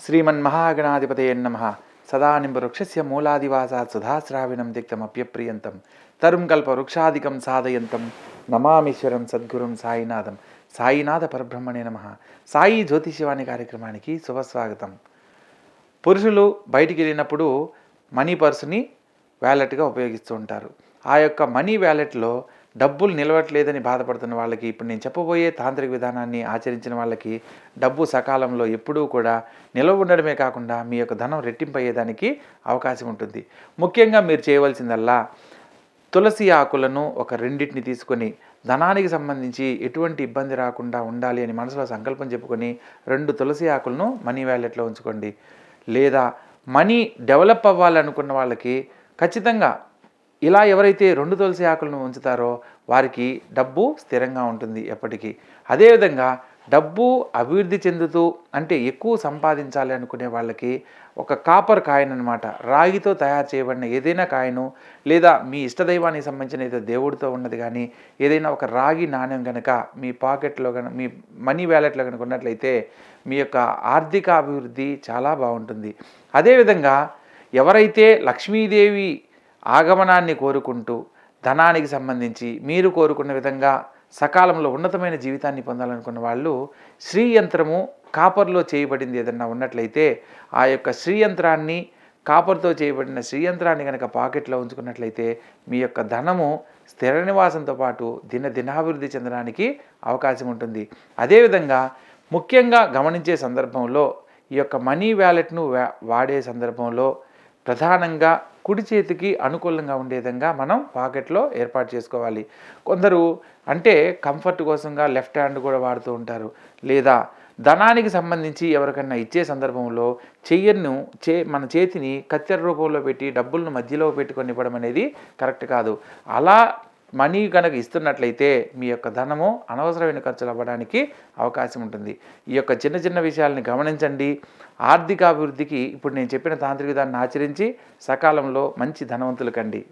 శ్రీమన్మహాగణాధిపతయ నమ సదానింబవృక్షస్య మూలాదివాసాత్ సుధాశ్రావిణం దిక్తమప్యప్రియంతం తరుం కల్ప వృక్షాదికం సాధయంతం నమామీశ్వరం సద్గురుం సాయినాథం సాయినాథ పరబ్రహ్మణే నమ సాయి జ్యోతిషివాణి కార్యక్రమానికి శుభస్వాగతం। పురుషులు బయటికి వెళ్ళినప్పుడు మనీ పర్సుని వ్యాలెట్గా ఉపయోగిస్తూ ఉంటారు. ఆ యొక్క మనీ వ్యాలెట్లో డబ్బులు నిలవట్లేదని బాధపడుతున్న వాళ్ళకి ఇప్పుడు నేను చెప్పబోయే తాంత్రిక విధానాన్ని ఆచరించిన వాళ్ళకి డబ్బు సకాలంలో ఎప్పుడూ కూడా నిలవ ఉండడమే కాకుండా మీ యొక్క ధనం రెట్టింపు అయ్యేదానికి అవకాశం ఉంటుంది. ముఖ్యంగా మీరు చేయవలసిందల్లా తులసి ఆకులను ఒక రెండింటిని తీసుకొని ధనానికి సంబంధించి ఎటువంటి ఇబ్బంది రాకుండా ఉండాలి అని మనసులో సంకల్పం చెప్పుకొని రెండు తులసి ఆకులను మనీ వ్యాలెట్లో ఉంచుకోండి. లేదా మనీ డెవలప్ అవ్వాలనుకున్న వాళ్ళకి ఖచ్చితంగా ఇలా ఎవరైతే రెండు తులసి ఆకులను ఉంచుతారో వారికి డబ్బు స్థిరంగా ఉంటుంది ఎప్పటికీ. అదేవిధంగా డబ్బు అభివృద్ధి చెందుతూ అంటే ఎక్కువ సంపాదించాలి అనుకునే వాళ్ళకి ఒక కాపర్ కాయిన్ అనమాట రాగితో తయారు చేయబడిన ఏదైనా కాయను లేదా మీ ఇష్టదైవానికి సంబంధించిన ఏదో దేవుడితో ఉన్నది కానీ ఏదైనా ఒక రాగి నాణ్యం కనుక మీ పాకెట్లో కనుక మీ మనీ వ్యాలెట్లో కనుక ఉన్నట్లయితే మీ యొక్క ఆర్థిక అభివృద్ధి చాలా బాగుంటుంది. అదేవిధంగా ఎవరైతే లక్ష్మీదేవి ఆగమనాన్ని కోరుకుంటూ ధనానికి సంబంధించి మీరు కోరుకున్న విధంగా సకాలంలో ఉన్నతమైన జీవితాన్ని పొందాలనుకున్న వాళ్ళు శ్రీ యంత్రము కాపర్లో చేయబడింది ఏదన్నా ఉన్నట్లయితే ఆ యొక్క శ్రీ యంత్రాన్ని కాపర్తో చేయబడిన శ్రీయంత్రాన్ని కనుక పాకెట్లో ఉంచుకున్నట్లయితే మీ యొక్క ధనము స్థిర నివాసంతో పాటు దిన దినాభివృద్ధి చెందడానికి అవకాశం ఉంటుంది. అదేవిధంగా ముఖ్యంగా గమనించే సందర్భంలో ఈ యొక్క మనీ వ్యాలెట్ను వాడే సందర్భంలో ప్రధానంగా కుడి చేతికి అనుకూలంగా ఉండే విధంగా మనం పాకెట్లో ఏర్పాటు చేసుకోవాలి. కొందరు అంటే కంఫర్ట్ కోసంగా లెఫ్ట్ హ్యాండ్ కూడా వాడుతూ ఉంటారు. లేదా ధనానికి సంబంధించి ఎవరికైనా ఇచ్చే సందర్భంలో చెయ్యను చే మన చేతిని కత్తెర రూపంలో పెట్టి డబ్బులను మధ్యలో పెట్టుకొని ఇవ్వడం అనేది కరెక్ట్ కాదు. అలా మనీ కనుక ఇస్తున్నట్లయితే మీ యొక్క ధనము అనవసరమైన ఖర్చులు అవ్వడానికి అవకాశం ఉంటుంది. ఈ యొక్క చిన్న చిన్న విషయాలని గమనించండి. ఆర్థిక అభివృద్ధికి ఇప్పుడు నేను చెప్పిన తాంత్రిక దాన్ని ఆచరించి సకాలంలో మంచి ధనవంతులు కండి.